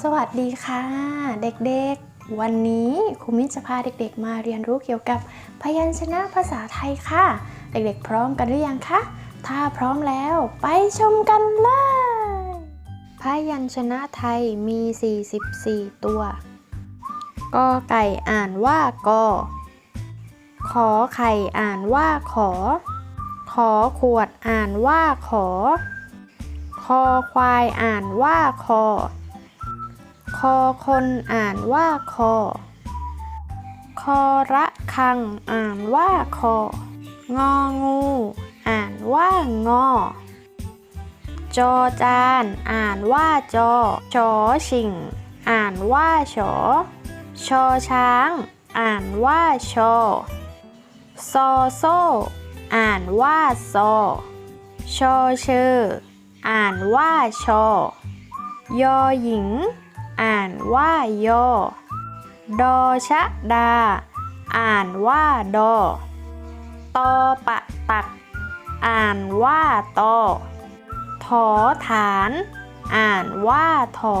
สวัสดีค่ะ เด็กๆ วันนี้ครูมิ้นจะพาเด็กๆ มาเรียนรู้เกี่ยวกับพยัญชนะภาษาไทยค่ะ เด็กๆ พร้อมกันหรือยังคะ ถ้าพร้อมแล้วไปชมกันเลย พยัญชนะไทยมี 44 ตัวกอไก่อ่านว่ากอขอไข่อ่านว่าขอ ขอขวดอ่านว่าขอ คอควายอ่านว่าคอ คอคนอ่านว่าคอ คอระคังอ่านว่าคอ งองู อ่านว่างอ จอจาน อ่านว่าจอ ชอชิง อ่านว่าชอ ชอช้าง อ่านว่าชอ ซอโซ อ่านว่าซอ ชอเชอ อ่านว่าชอยอหญิง อ่านว่าโยดอชะดา อ่านว่าดอตอปะตัก อ่านว่าตอถอฐาน อ่านว่าถอ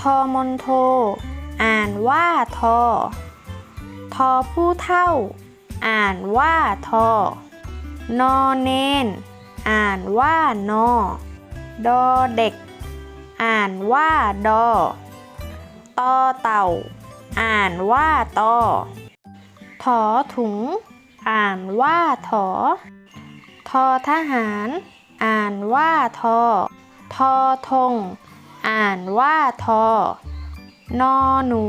ทอมนโท อ่านว่าทอ ทอผู้เท่า อ่านว่าทอ นอเนน อ่านว่านอ ดอเด็ก อ่านว่าดอตอเต่า อ่านว่าตอถอถุง อ่านว่าถอ ทอทหาร อ่านว่าทอ ทอทง อ่านว่าทอ นอหนู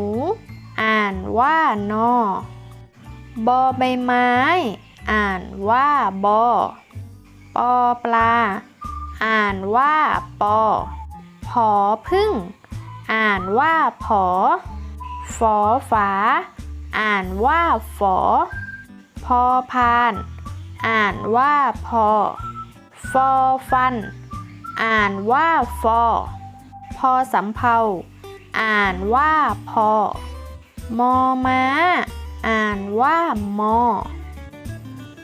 อ่านว่านอบอใบไม้ อ่านว่าบอปอปลา อ่านว่าปอ ผอพึ่ง อ่านว่าผอฝอฝา อ่านว่าฝอ พอพาน อ่านว่าพอ ฟอฟัน อ่านว่าฟอ พอสำเภา อ่านว่าพอ มอม้า อ่านว่ามอ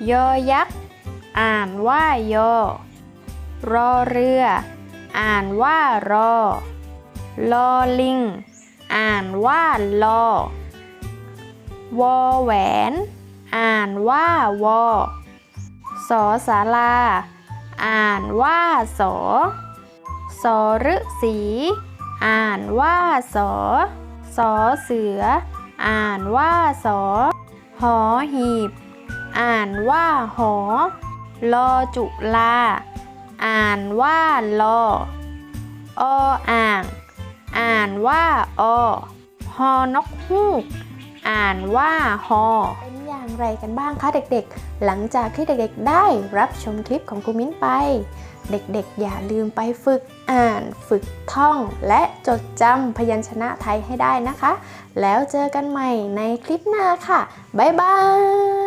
ยอยักษ์ อ่านว่ายอ รอเรือ อ่านว่ารอ ลอลิง อ่านว่าลอ วอแหวน อ่านว่าวอ สอสาลา อ่านว่าสอ สอฤษี อ่านว่าสอ สอเสือ อ่านว่าสอ หอหีบ อ่านว่าหอ ลอจุลา อ่านว่าลอออ่าง อ่านว่าอฮอนกฮูก อ่านว่าฮอเป็นอย่างไรกันบ้างคะเด็กๆ หลังจากที่เด็กๆได้รับชมคลิปของครูมิ้นไป เด็กๆ อย่าลืมไปฝึกอ่านฝึกท่อง และจดจำพยัญชนะไทยให้ได้นะคะ แล้วเจอกันใหม่ในคลิปหน้าค่ะ บ๊ายบาย